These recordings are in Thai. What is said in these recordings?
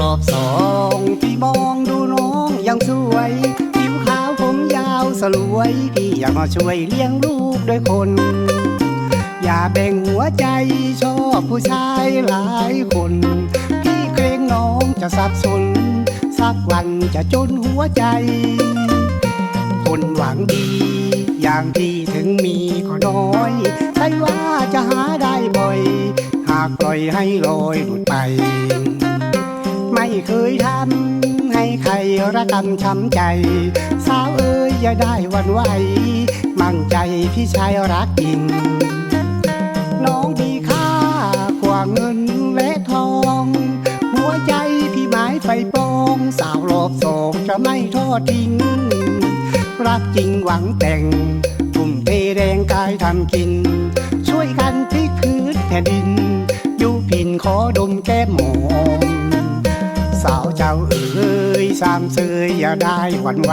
รอบสองที่มองดูน้องยังสวยผิวขาวผมยาวสลวยพี่อยากมาช่วยเลี้ยงลูกด้วยคน อย่าแบ่งหัวใจชอบผู้ชายหลายคน พี่เกรงน้องจะสับสน สักวันจะจนหัวใจ คนหวังดี อย่างที่ถึงมีก็น้อย ใช่ว่าจะหาได้บ่อย หากปล่อยให้ลอยหลุดไป เคยทำให้ใครระกำช้ำใจ สาวเอ้ยอย่าได้วันไหว มั่งใจพี่ชายรักจริง น้องมีค่ากว่าเงินและทอง หัวใจพี่หมายไฟปองสาวรอบสองจะไม่ทอดทิ้ง รักจริงหวังแต่งทุ่มเทแรงกายทำกิน ช่วยกันพลิกพื้นแผ่นดิน อยู่พินขอดมแก้มหมอาวเจ้าเอ๋ยสามเสยอย่าได้หวั่นไหว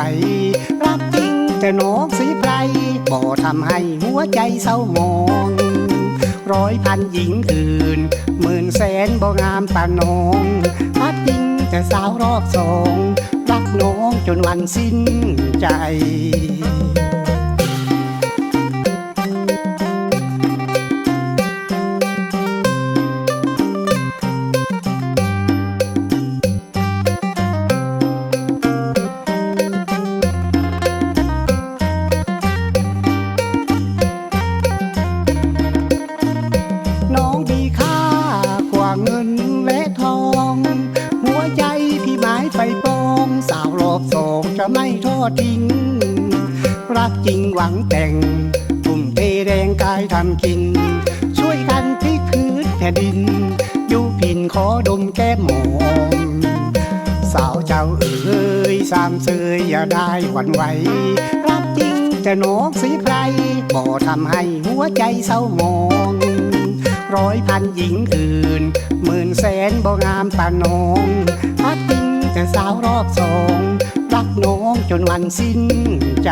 รักจริงแต่น้องสีไพรบ่ทำให้หัวใจเศร้ามอง ร้อยพันหญิงอื่น หมื่นแสนบ่งามปานน้องรักจริงแต่สาวรอบสอง รักน้องจนวันสิ้นใจ ไฟปองสาวรอบสองจะไม่ทอดทิ้ง รักจริงหวังแต่งทุ่มเทแรงกายทำกิน ช่วยกันพลิกพื้นแผ่นดินอยู่พินขอดมแก้มหมอมสาวเจ้าเอ๋ยสามเสยอย่าได้หวั่นไหวรักจริงแต่น้องสีไพรบ่ทำให้หัวใจเศร้าหมองร้อยพันหญิงอื่น หมื่นแสนบ่งามปานน้องรักจริง แต่สาวรอบสอง รักน้องจนวันสิ้นใจ